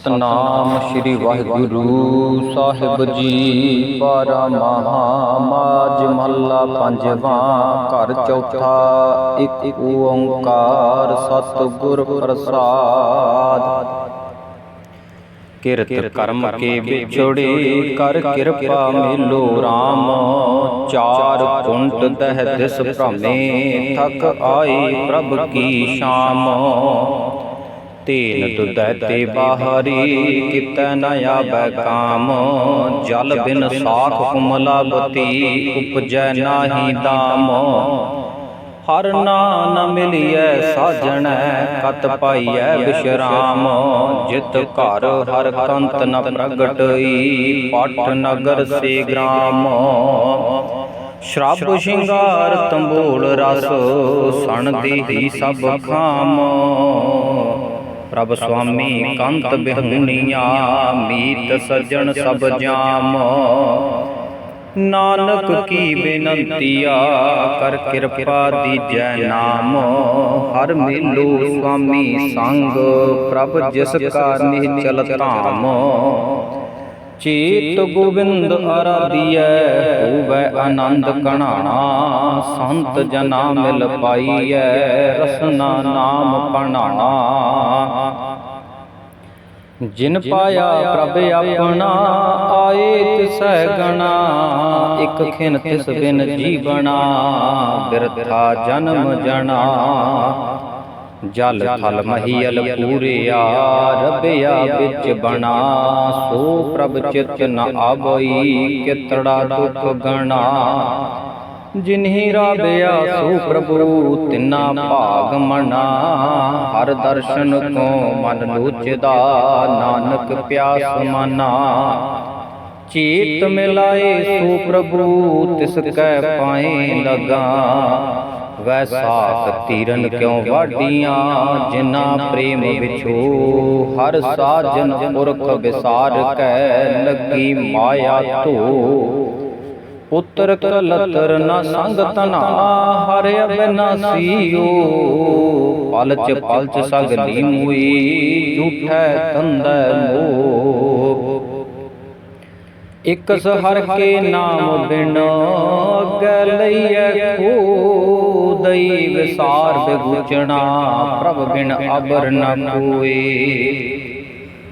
ਸਤਨਾਮ ਸ੍ਰੀ ਵਾਹਿਗੁਰੂ ਸਾਹਿਬ ਜੀ। ਪਾਰਾ ਮਹਾਮਾਜ ਮਹੱਲਾ ਪੰਜਵਾਂ, ਘਰ ਚੌਥਾ, ਇੱਕ ਓੰਕਾਰ ਸਤਿਗੁਰ ਪ੍ਰਸਾਦ। ਕਿਰਤ ਕਰਮ ਕੇ ਵਿਛੜੇ, ਕਰ ਕਿਰਪਾ ਮਿਲੋ RAM ਚਾਰ ਕੁੰਟ ਦਹਿ ਦਿਸ ਭ੍ਰਮੇ, ਥਕ ਆਏ ਪ੍ਰਭ ਕੀ ਸ਼ਾਮ। ਤੇਨ ਦੁਦੈ ਤੇ ਬਾਹਰੀ ਕਿਤੈ ਨ ਆਵੈ ਕਾਮ। ਜਲ ਬਿਨ ਸਾਖ ਕੁਮਲਾਵਤੀ ਉਪਜੈ ਨਾਹੀ ਦਾਮ ਹਰ ਨ ਮਿਲਿਐ ਸਾਜਣੈ ਕਤ ਪਾਈਐ ਵਿਸ਼ਰਾਮ। ਜਿਤ ਘਰ ਹਰ ਕੰਤ ਨ ਪ੍ਰਗਟਈ ਪਟ ਨਗਰ ਸੇ ਗ੍ਰਾਮ। ਸ਼ਰਾਬ ਸ਼ਿੰਗਾਰ ਤੰਬੋਲ ਰਸ ਸਣ ਦੇਹੀ ਸਭ ਖਾਮ। ਪ੍ਰਭ ਸੁਆਮੀ ਕੰਤ ਬਿਹੂਨੀਆਂ ਮੀਤ ਸਜਣ ਸਭ ਜਾਮ। ਨਾਨਕ ਕੀ ਬੇਨੰਤੀਆ, ਕਰ ਕਿਰਪਾ ਦੀਜੈ ਨਾਮ। ਹਰ ਮਿਲੋ ਸੁਆਮੀ ਸੰਗ, ਪ੍ਰਭ ਜਿਸ ਕਾ ਨਿਹਚਲ ਧਾਮ। ਚੇਤ ਗੋਬਿੰਦ ਆਰਾਧੀਐ ਹੋਵੈ ਆਨੰਦ ਕਣਾਣਾ ਸੰਤ ਜਨਾ ਮਿਲ ਪਾਈਐ ਰਸਨਾ ਨਾਮ ਪਣਾਣਾ। ਜਿਨ ਪਾਇਆ ਪ੍ਰਭ ਆਪਣਾ ਆਏ ਤਿਸੈ ਗਣਾ ਇਕ ਖਿਨ ਤਿਸ ਬਿਨ ਜੀਵਣਾ ਬਿਰਥਾ ਜਨਮ ਜਣਾ। ਜਲ ਥਲ ਮਹੀਲ ਪੂਰਿਆ ਰਬਿਆ ਵਿੱਚ ਬਣਾ, ਸੋ ਪ੍ਰਭ ਚਿਤ ਨ ਆਵਈ, ਕਿਤੜਾ ਦੁਖ ਗਣਾ। ਜਿਨਹੀ ਰਾਬਿਆ ਸੋ ਪ੍ਰਭੂ ਤਿਨਾ ਭਾਗ ਮਨਾ। ਹਰ ਦਰਸ਼ਨ ਕੋ ਮਨ ਲੋਚਦਾ, ਨਾਨਕ ਪਿਆਸ ਮਨਾ। ਚੇਤ ਮਿਲਾਏ, ਸੋ ਪ੍ਰਭੂ ਤਿਸ ਕੈ ਪਾਏ ਲਗਾ। ਵੈਸਾਖ ਤੀਰਨ ਕਿਉ ਵਾਡੀਆਂ ਜਿਨਾ ਪ੍ਰੇਮ ਵਿਛੋ, ਹਰ ਸਾਜਨ ਪੁਰਖ ਵਿਸਾਰ ਕੈ ਲੱਗੀ ਮਾਇਆ ਧੋ। ਪੁੱਤਰ ਕਲਤਰ ਨ ਸੰਗ ਤਨਾ ਹਰ ਅਬਨਾਸੀਓ ਪਲਚ ਪਲਚ ਸਗਲੀ ਮੂਈ ਝੂਠੈ ਤੰਦੈ ਮੋ ਇਕ ਹਰ ਕੇ ਨਾਮ ਬਿਨ ਅਗੈ ਲਈਐ ਖੋ ਦਈ ਵਿਸਾਰ ਬਿਗੁਚਣਾ ਪ੍ਰਭ ਬਿਨ ਅਬਰ ਨ ਕੋਏ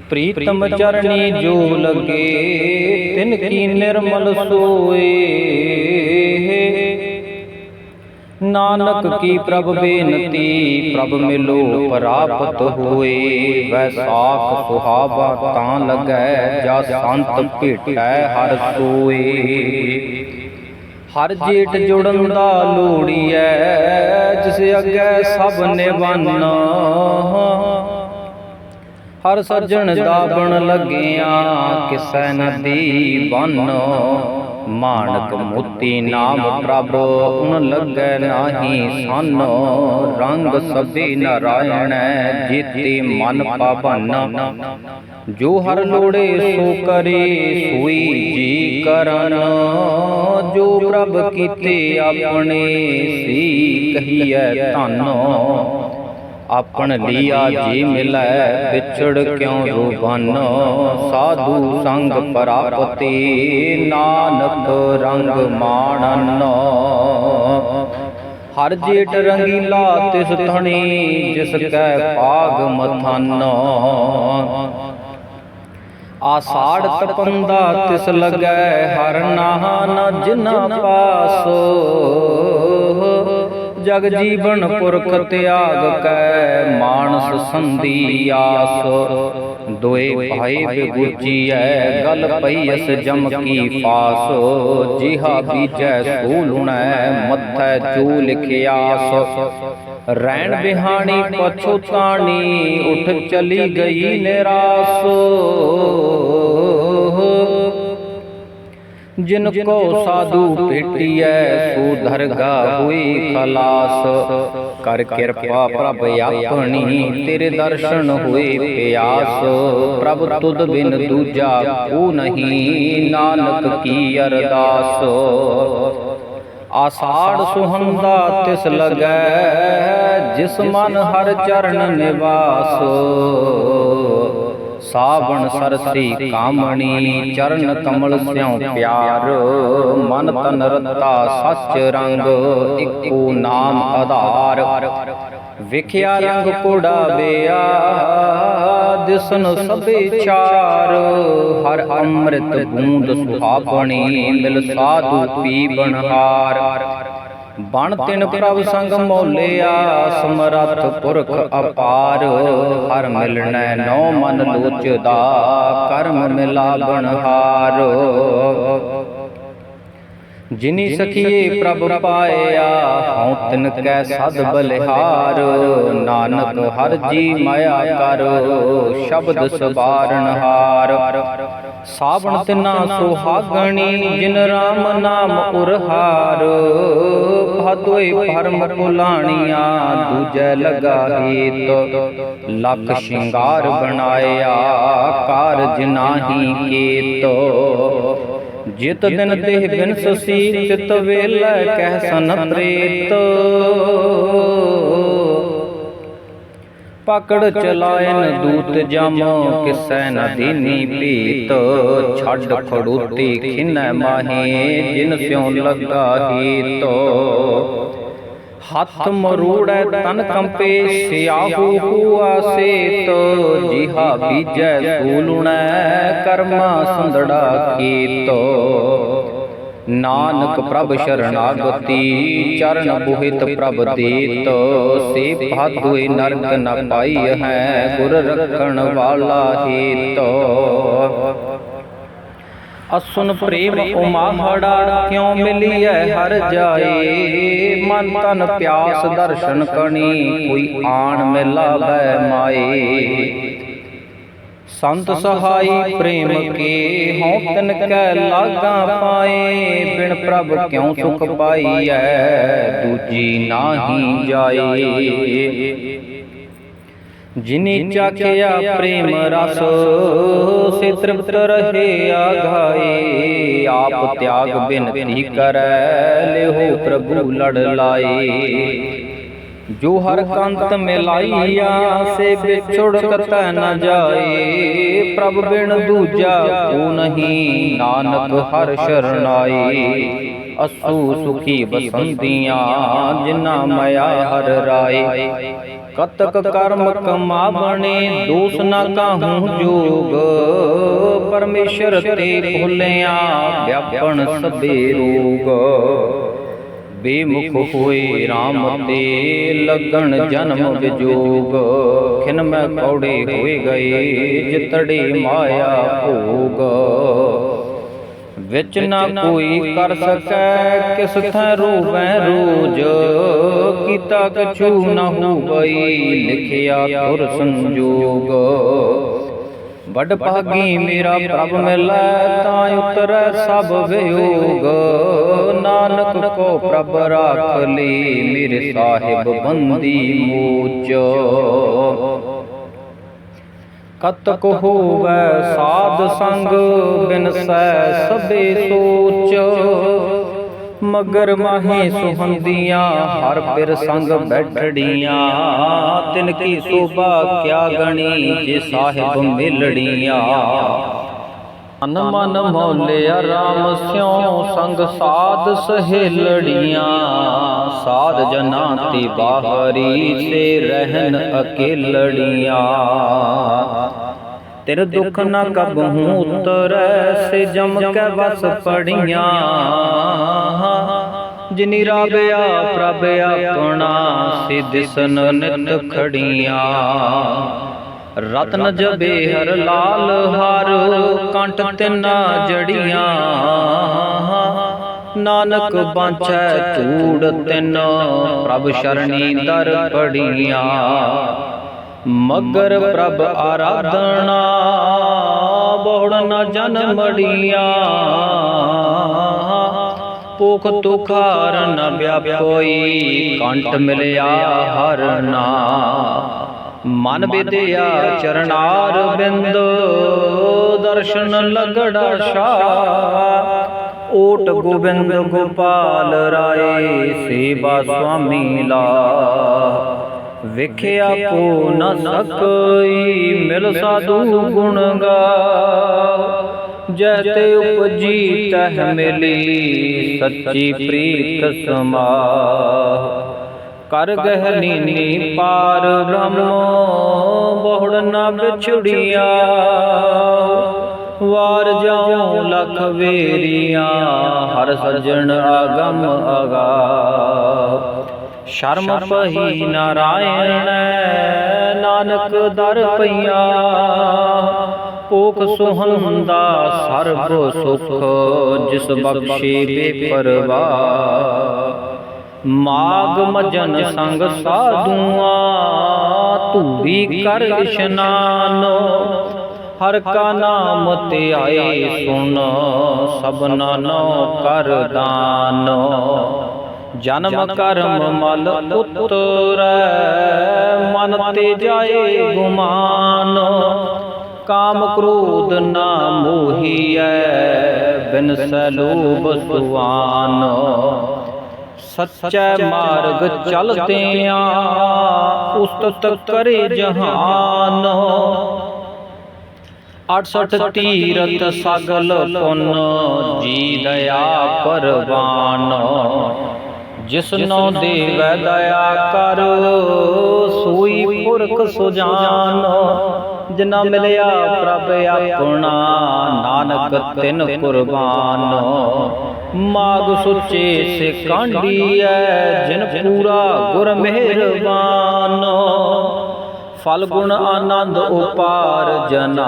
ਪ੍ਰੀਤਮ ਚਰਨੀ ਜੋ ਲਗੇ, ਤਿਨ ਕੀ ਨਿਰਮਲ ਸੋਏ। ਨਾਨਕ ਕੀ ਪ੍ਰਭ ਬੇਨਤੀ, ਪ੍ਰਭ ਮਿਲੋ ਪ੍ਰਾਪਤ ਹੋਏ। ਵੈਸਾਖ ਸੁਹਾਵਾ ਤਾਂ ਲਗੈ, ਜਾ ਸੰਤ ਭੇਟੈ ਹਰ ਸੋਏ। ਹਰ ਜੇਟ ਜੁੜਨ ਦਾ ਲੋੜੀਐ ਜਿਸ ਅੱਗੇ ਸਭ ਨਿਵੰਨਾ ਹਰ ਸੱਜਣ ਦਾ ਬਣ ਲੱਗਿਆ ਕਿਸੈ ਨਦੀ ਬਨ ਮਾਨਕ ਮੋਤੀ ਨਾਮ ਪ੍ਰਭ ਉਨ ਲੱਗੈ ਨਾਹੀ ਸਨ। ਰੰਗ ਸਭੇ ਨਾਰਾਇਣ ਜੀਤੀ ਮਨ ਪਾਵਨ ਜੋ ਹਰ ਲੋੜੇ ਸੋ ਕਰੇ ਸੋਈ ਜੀ ਕਰਨ। ਜੋ ਪ੍ਰਭ ਕੀਤੇ ਆਪਣੇ ਸੀ ਕਹੀਐ ਧੰਨ। ਆਪਣ ਲੀਆ ਜੀ ਮਿਲੈ ਵਿਛੜ ਕਿਉ ਰੂਬਨ ਸਾਧੂ ਸੰਗ ਪ੍ਰਾਪਤੀ ਨਾਨਕ ਰੰਗ ਮਾਣਨ। ਹਰ ਜੇਟ ਰੰਗੀਲਾ ਤਿਸ ਥਣੀ ਜਿਸ ਕੈ ਪਾਗ ਮਥਨ। ਆਸਾੜ ਤਪੰਦਾ ਤਿਸ ਲੱਗੈ ਹਰ ਨਾਹਨ ਜਿਨਾ ਪਾਸ। ਜਗ ਜੀਵਨ ਪੁਰਖ ਤਿਆਗ ਕੈ, ਮਾਨਸ ਸੰਧੀ ਆਸ। ਦੋਏ ਭਾਈ ਬਿਗੁਚੀਐ ਗਲ ਪਈਸ ਅਸ ਜਮ ਕੀ ਫਾਸ। ਜਿਹਾ ਬੀਜੈ ਸੋ ਲੁਣੈ ਮੱਥੈ ਚੂ ਲਿਖਿਆਸ ਰੈਣ ਬਿਹਾਣੀ ਪਛੁਤਾਣੀ ਉਠ ਚਲੀ ਗਈ ਨਿਰਾਸ। ਜਿਨ ਕੋ ਸਾਧੂ ਭੇਟੀਐ ਸੋ ਦਰਗਾ ਹੋਈ ਖਲਾਸ। ਕਰ ਕਿਰਪਾ ਪ੍ਰਭ ਆਪਣੀ, ਤੇਰੇ ਦਰਸ਼ਨ ਹੋਏ ਪਿਆਸ। ਪ੍ਰਭ ਤੁਧ ਬਿਨ ਦੂਜਾ ਕੋ ਨਹੀਂ, ਨਾਨਕ ਕੀ ਅਰਦਾਸ। ਆਸਾੜ ਸੁਹੰਦਾ ਤਿਸ ਲਗੈ, ਜਿਸ ਮਨ ਹਰ ਚਰਨ ਨਿਵਾਸ। ਸਾਵਣ ਸਰਸੀ ਕਾਮਣੀ, ਚਰਨ ਕਮਲ ਸਿਉ ਪਿਆਰ। ਮਨ ਤਨ ਰਤਾ ਸੱਚ ਰੰਗ, ਇੱਕੋ ਨਾਮ ਆਧਾਰ। ਵਿਖਿਆ ਰੰਗ ਕੋੜਾ ਬਿਆ ਦਿਸਨ ਸਭੇ ਚਾਰ। ਹਰ ਅੰਮ੍ਰਿਤ ਬੂੰਦ ਸੁਹਾਵਣੀ, ਮਿਲ ਸਾਧੂ ਪੀ ਬਨਹਾਰ ਬਣ ਤਿਨ ਪ੍ਰਭ ਸੰਗ ਮੋਲਿਆ ਸਮਰੱਥ ਪੁਰਖ ਅਪਾਰ ਹਰ ਮਿਲਣੈ ਨੋ ਮਨ ਲੋਚਦਾ ਕਰਮ ਮਿਲਾ ਬਨਹਾਰ ਜਿਨੀ ਸਖੀਏ ਪ੍ਰਭ ਪਾਇਆ ਹਉ ਤਿਨ ਕੈ ਸਦ ਬਲਿਹਾਰ। ਨਾਨਕ ਹਰ ਜੀ ਮਾਇਆ ਕਰ ਸ਼ਬਦ ਸਵਾਰਨ ਹਾਰ। ਸਾਵਣ ਤਿਨਾ ਸੁਹਾਗਣੀ, ਜਿਨ ਰਾਮ ਨਾਮ ਉਰਹਾਰ ਭਾਦੋਏ ਭਰਮ ਪੁਲਾਣੀਆਂ ਦੂਜੈ ਲਗਾ ਹੀਤ, ਲੱਖ ਸ਼ਿੰਗਾਰ ਬਣਾਇਆ, ਕਾਰਜ ਨਾਹੀ ਕੀਤੋ। ਜਿਤ ਦਿਨ ਦੇਹ ਬਿਨ ਸਸੀ ਚਿਤ ਵੇਲੇ ਕਹਿ ਸਨ ਪ੍ਰੇਤ। ਪਕੜ ਚਲਾਇਨ ਦੂਤ ਜਮ ਕਿਸੈ ਨ ਦੀਨੀ ਪੀਤ ਛੱਡ ਖੜੂਤੀ ਖਿਨੈ ਮਾਹੀ ਜਿਨ ਸਿਉ ਲੱਗਾ ਹੀਤੋ। ਹੱਥ ਮਰੂੜੈ ਤਨ ਕੰਪੇ ਸਿਆਹੂ ਹੁਆ ਸੇਤ ਜਿਹਾ ਬੀਜੈ ਸੂਲੁਣੈ ਕਰਮਾ ਸੰਦੜਾ ਕੀਤੋ ਨਾਨਕ ਪ੍ਰਭ ਸ਼ਰਨਾਗਤੀ ਚਰਨ ਬੁਹਿਤ ਪ੍ਰਭ ਦੇਤ ਸੇ ਭਾਦੁਏ ਨਰਕ ਨ ਪਾਈ ਹੈ ਗੁਰ ਰਖਣ ਵਾਲਾ ਹੀਤੋ। ਅਸੁਨ ਪ੍ਰੇਮ ਉਮਾਹੜਾ ਕਿਉ ਮਿਲੀਐ ਹਰ ਜਾਏ? ਮਨ ਤਨ ਪਿਆਸ ਦਰਸ਼ਨ ਕਣੀ ਕੋਈ ਆਣ ਮਿਲਾਵੈ ਮਾਏ। ਸੰਤ ਸਹਾਈ ਪ੍ਰੇਮ ਕੇ ਹਉ ਤਿਨ ਕੈ ਲਾਗਾ ਪਾਏ ਬਿਨ ਪ੍ਰਭ ਕਿਉ ਸੁਖ ਪਾਈਐ? ਦੂਜੀ ਨਾਹੀ ਜਾਏ। ਜਿਨੀ ਚਾਖਿਆ ਪ੍ਰੇਮ ਰਸ ਸੇ ਤ੍ਰਿਪਤ ਰਹੇ ਆਘਾਏ। ਆਪ ਤਿਆਗ ਬਿਨਤੀ ਕਰੈ ਲਿਹੋ ਪ੍ਰਭੂ ਲੜ ਲਾਏ। ਜੋ ਹਰ ਕੰਤ ਮਿਲਾਈਆ ਸੇ ਵਿਛੁੜ ਕਤੈ ਨ ਜਾਏ। ਪ੍ਰਭ ਬਿਨ ਦੂਜਾ ਕੋ ਨਹੀਂ, ਨਾਨਕ ਹਰ ਸ਼ਰਨਾਈ ਅਸੂ ਸੁਖੀ ਬਸੰਦੀਆਂ ਜਿਨਾ ਮਾਇਆ ਹਰ ਰਾਏ। ਕਤਕ ਕਰਮ ਕਮਾਵਣੇ, ਦੋਸ ਨਾ ਕਾਹੂ ਜੋਗ। ਪਰਮੇਸ਼ਰ ਤੇ ਭੁੱਲਿਆ ਵਿਆਪਣ ਸਭੇ ਰੋਗ। ਬੇਮੁਖ ਹੋਏ RAM ਤੇ ਲੱਗਣ ਜਨਮ ਵਿਜੋਗ। ਖਿਨ ਮੈਂ ਕੌੜੇ ਹੋਏ ਗਏ ਜਿਤੜੇ ਮਾਇਆ ਭੋਗ। ਵਿੱਚ ਨਾ ਕੋਈ ਕਰ ਸਕੈ ਕਿਸ ਥੈ ਰੋਵੈ ਰੋਜ। ਕੀਤਾ ਕਛੂ ਨ ਹੋਵਈ ਲਿਖਿਆ ਤੁਰ ਸੰਜੋਗ। ਵੱਡ ਭਾਗੀ ਮੇਰਾ ਪ੍ਰਭ ਮਿਲੈ ਤਾਂ ਉਤਰੈ ਸਭ ਵਿਯੋਗ। ਨਾਨਕ ਕੋ ਪ੍ਰਭ ਰਾਖ ਲਈ ਮੇਰੇ ਸਾਹਿਬ ਬੰਦੀ ਮੂਚ। ਕਤਕ ਹੋਵੈ ਸਾਧ ਸੰਗ ਬਿਨਸੈ ਸਭੇ ਸੋਚ। ਮਗਰ ਮਾਹੀ ਸੁਹੰਦੀਆਂ, ਹਰ ਪਿਰ ਸੰਗ ਬੈਠੜੀਆਂ। ਤਿਨ ਕੀ ਸੋਭਾ ਕਿਆ ਗਣੀ, ਜੇ ਸਾਹਿਬ ਮਿਲੜੀਆਂ। ਮਨ ਮਨ ਮੌਲਿਆ RAM ਸਿਉ, ਸੰਗ ਸਾਧ ਸਹੇਲੜੀਆਂ। ਸਾਧ ਜਨਾਂ ਤੇ ਬਾਹਰੀ, ਸੇ ਰਹਿਨ ਅਕੇਲੜੀਆਂ। ਤੇਰੇ ਦੁੱਖ ਨਾ ਕਬਹੂ, ਉਤਰੈ, ਸੇ ਜਮ ਕੈ ਵਸ ਪੜੀਆਂ। ਜਿਨੀ ਰਾਬਿਆ ਪ੍ਰਭ ਆਪਣਾ ਸੇ ਦਿਸਨ ਨਿਤ ਖੜੀਆਂ। ਰਤਨ ਜਬੇ ਹਰ ਲਾਲ ਹਰ ਕੰਟ ਤਿੰਨਾ ਜੜੀਆਂ। ਨਾਨਕ ਬਾਂਛੈ ਚੂੜ ਤਿੰਨ ਪ੍ਰਭ ਸ਼ਰਣੀ ਦਰ ਪੜੀਆਂ। ਮਗਰ ਪ੍ਰਭ ਆਰਾਧਨਾ ਬਹੁੜ ਨ ਜਨ ਮੜੀਆਂ। ਪੁਖ ਤੁਖਾਰ ਨ ਵਿਆਪੋਈ ਕੰਟ ਮਿਲਿਆ ਹਰ ਨਾ। ਮਨ ਵਿਦਿਆ ਚਰਨਾਰ ਬਿੰਦ, ਦਰਸ਼ਨ ਲਗੜਾ ਸ਼ਾ। ਓਟ ਗੋਬਿੰਦ ਗੋਪਾਲ ਰਾਏ, ਸੇਵਾ ਸੁਆਮੀ ਲਾ। ਵੇਖਿਆ ਕੋ ਨ ਸਕਈ, ਮਿਲ ਸਾਧੂ ਗੁਣ ਗਾ। ਜੈ ਤੇ ਉਪਜੀ ਤਹ ਮਿਲੀ, ਸੱਚੀ ਪ੍ਰੀਤ ਸਮਾ ਕਰ ਗਹਿਲੀਨੀ ਪਾਰ ਬ੍ਰਹਮ, ਬਹੁੜ ਨ ਵਿਛੜੀਆ ਵਾਰ ਜਾਉ ਲਖ ਵੇਰੀਆਂ, ਹਰ ਸਜਣ ਆਗਮ ਅਗਾ ਸ਼ਰਮ ਪਹੀ ਨਾਰਾਇਣ ਨਾਨਕ ਦਰ ਪਈਆ। ਪੋਖ ਸੁਹੰਦਾ ਸਰਬ ਸੁਖ ਜਿਸ ਬਖਸ਼ੇ ਬੇਪਰਵਾ ਮਾਗ ਮਜਨ ਸੰਗ ਸਾਧੂਆਂ, ਧੂੜੀ ਕਰ ਇਸ਼ਨਾਨ। ਹਰ ਕਾ ਨਾਮ ਤੇ ਆਏ ਸੁਣ ਸਭਨਾ ਨੋ ਕਰ ਦਾਨ। ਜਨਮ ਕਰਮ ਮਲ ਉਤਰੈ, ਮਨ ਤੇ ਜਾਏ ਗੁਮਾਨ। ਕਾਮ ਕ੍ਰੋਧ ਨਾ ਮੋਹੀਐ ਬਿਨ ਸਲੋਭ ਸੁਆਨ ਸੱਚੈ ਮਾਰਗ ਚਲਦਿਆਂ ਉਸਤਤ ਕਰੇ ਜਹਾਨ 68 ਤੀਰਤ ਸਗਲ ਪੁੰਨ ਜੀ ਦਇਆ ਪਰਵਾਨ ਜਿਸਨੋ ਦੇਵੈ ਦਇਆ ਕਰ ਪੁਰਖ ਸੁਜਾਨ ਜਿਨਾ ਮਿਲਿਆ ਪ੍ਰਭ ਆਪਣਾ, ਨਾਨਕ ਤਿਨ ਕੁਰਬਾਨ। ਮਾਗ ਸੁੱਚੇ ਸੇ ਕਾਂਡੀਐ ਜਿਨ ਪੂਰਾ ਗੁਰ ਮਿਹਰਬਾਨ। ਫਲ ਗੁਣ ਆਨੰਦ ਉਪਾਰ ਜਨਾ,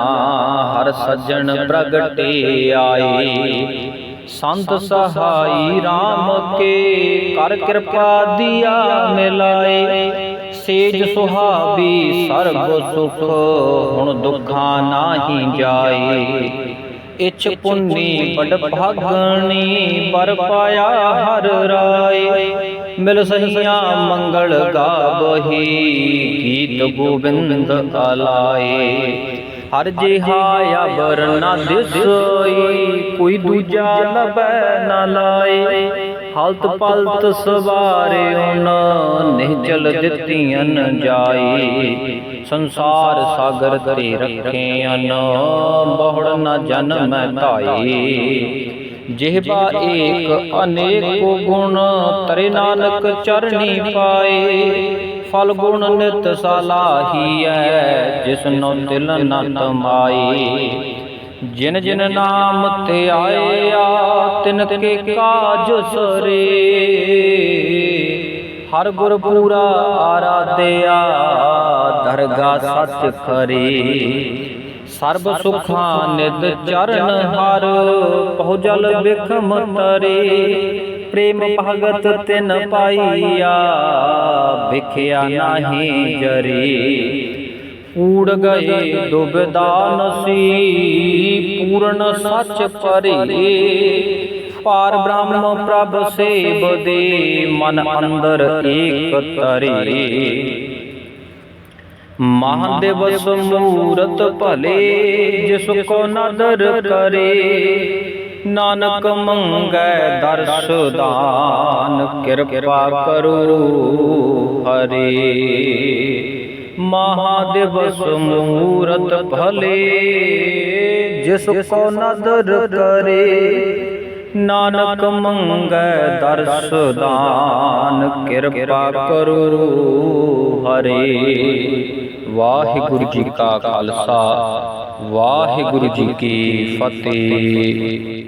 ਹਰ ਸੱਜਣ ਪ੍ਰਗਟੇ ਆਏ ਸੰਤ ਸਹਾਈ RAM ਕੇ, ਕਰ ਕਿਰਪਾ ਦਿਆ ਮਿਲਾਏ। ਸੇਜ ਸੁਹਾਵੀ ਸਰਬ ਸੁਖ ਹੁਣ ਦੁਖਾਂ ਨਾਹੀ ਜਾਏ। ਇਛ ਪੁੰਨੀ ਬੜ ਭਾਗਣੀ ਪਰ ਪਾਇਆ ਹਰ ਰਾਏ। ਮਿਲ ਸਹੀਆਂ ਮੰਗਲ ਗਾਵਹੀ ਗੀਤ ਗੋਬਿੰਦ ਆਲਾਏ ਹਰ ਜਿਹਾ ਅਬਰ ਨਾ ਦਿਸਈ ਕੋਈ ਦੂਜਾ ਲਬੈ ਨਾ ਲਾਏ। ਹਲਤ ਪਲਤ ਸਵਾਰਿਉਨ ਨਿਹਚਲ ਦਿੱਤੀਆਂ ਜਾਈ ਸੰਸਾਰ ਸਾਗਰ ਤੇ ਰੱਖਿਆਨ ਬਹੁੜ ਨਾ ਜਨਮ ਧਾਈ ਜਿਹਬਾ ਏਕ ਅਨੇਕੋ ਗੁਣ, ਤਰੇ ਨਾਨਕ ਚਰਣੀ ਪਾਏ। ਫਲ ਗੁਣ ਨਿਤ ਸਲਾਹੀਐ ਜਿਸਨੋ ਤਿਲ ਨ ਤਮਾਈ। ਜਿਨ ਜਿਨ ਨਾਮ ਤੇ ਆਇਆ, ਤਿਨ ਕੇ ਕਾਜ ਸਰੇ। ਹਰ ਗੁਰ ਪੂਰਾ ਆਰਾਧਿਆ, ਦਰਗਾ ਸੱਚ ਖਰੀ। ਸਰਬ ਸੁਖਾਂ ਨਿਦ ਚਰਨ ਹਰ ਪਹੁ ਜਲ ਬਿਖਮ ਤਰੇ। ਪ੍ਰੇਮ ਭਗਤ ਤਿਨ ਪਾਈਆ, ਵਿਖਿਆ ਨਾਹੀ ਜਰੀ। ਊੜ ਗਏ ਦੁਬਦਾ ਨਸੀ ਪੂਰਨ ਸੱਚ ਪਰੇ ਪਾਰ ਬ੍ਰਹਮ ਪ੍ਰਭ ਸੇਬ ਦੇ ਮਨ ਅੰਦਰ ਏਕ ਤਰੇ। ਮਹਾਦੇਵਸ ਮੂਰਤ ਭਲੇ, ਜਿਸ ਕੋ ਨਦਰ ਕਰੇ। ਨਾਨਕ ਮੰਗੈ ਦਰਸ ਦਾਨ, ਕਿਰਪਾ ਕਰੋ ਹਰੇ। ਮਹਾਦੇਵਸ ਮੂਰਤ ਭਲੇ, ਜਿਸ ਕੋ ਨਦਰ ਕਰੇ। ਨਾਨਕ ਮੰਗੈ ਦਰਸ ਦਾਨ, ਕਿਰਪਾ ਕਰੋ ਹਰੇ। ਵਾਹਿਗੁਰੂ ਜੀ ਕਾ ਖਾਲਸਾ, ਵਾਹਿਗੁਰੂ ਜੀ ਕੀ ਫਤਿਹ।